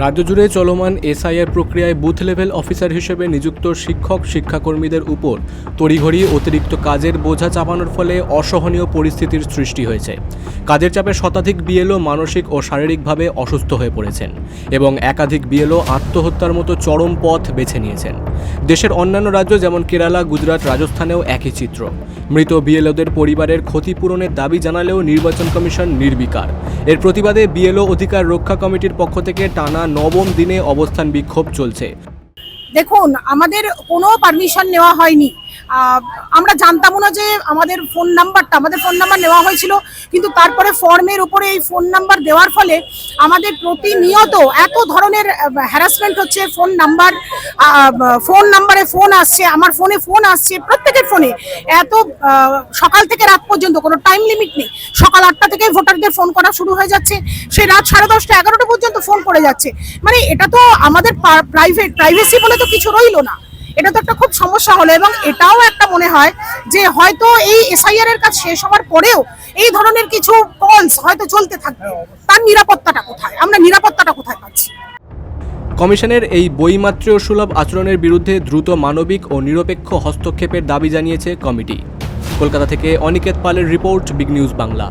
রাজ্য জুড়ে চলমান এসআইআর প্রক্রিয়ায় বুথ লেভেল অফিসার হিসেবে নিযুক্ত শিক্ষক, শিক্ষাকর্মীদের উপর তড়িঘড়ি অতিরিক্ত কাজের বোঝা চাপানোর ফলে অসহনীয় পরিস্থিতির সৃষ্টি হয়েছে। কাজের চাপে শতাধিক বিএলও মানসিক ও শারীরিকভাবে অসুস্থ হয়ে পড়েছেন এবং একাধিক বিএলও আত্মহত্যার মতো চরম পথ বেছে নিয়েছেন। দেশের অন্যান্য রাজ্য যেমন কেরালা, গুজরাট, রাজস্থানেও একই চিত্র। মৃত বিএলওদের পরিবারের ক্ষতিপূরণের দাবি জানালেও নির্বাচন কমিশন নির্বিকার। এর প্রতিবাদে বিএলও অধিকার রক্ষা কমিটির পক্ষ থেকে টানা নবম দিনে অবস্থান বিক্ষোভ চলছে। দেখুন, আমাদের কোনো পারমিশন নেওয়া হয়নি। আমরা জানতামও না যে আমাদের ফোন নাম্বারটা আমাদের ফোন নাম্বার নেওয়া হয়েছিল, কিন্তু তারপরে ফর্মের উপরে এই ফোন নাম্বার দেওয়ার ফলে আমাদের প্রতিনিয়ত এত ধরনের হ্যারাসমেন্ট হচ্ছে ফোন নাম্বার ফোন নাম্বারে ফোন আসছে, আমার ফোনে ফোন আসছে, প্রত্যেকের ফোনে এত সকাল থেকে রাত পর্যন্ত কোনো টাইম লিমিট নেই। সকাল আটটা থেকে ভোটারদের ফোন করা শুরু হয়ে যাচ্ছে। সে রাত সাড়ে দশটা, এগারোটা পর্যন্ত ফোন করে যাচ্ছে। মানে এটা তো আমাদের প্রাইভেট প্রাইভেসি বলে তো কিছু রইল না। এটা তো একটা খুব সমস্যা হলো এবং এটাও একটা মনে হয় যে হয়তো এই এসআইআর এর কাজ শেষ হওয়ার পরেও এই ধরনের কিছু কলস হয়তো চলতে থাকবে। তার নিরাপত্তাটা কোথায়? আমরা নিরাপত্তাটা কোথায় পাচ্ছি? কমিশনের এই বইমাত্রীয় সুলভ আচরণের বিরুদ্ধে দ্রুত মানবিক ও নিরপেক্ষ হস্তক্ষেপের দাবি জানিয়েছে কমিটি। কলকাতা থেকে অনিকেত পালের রিপোর্ট, বিগ নিউজ বাংলা।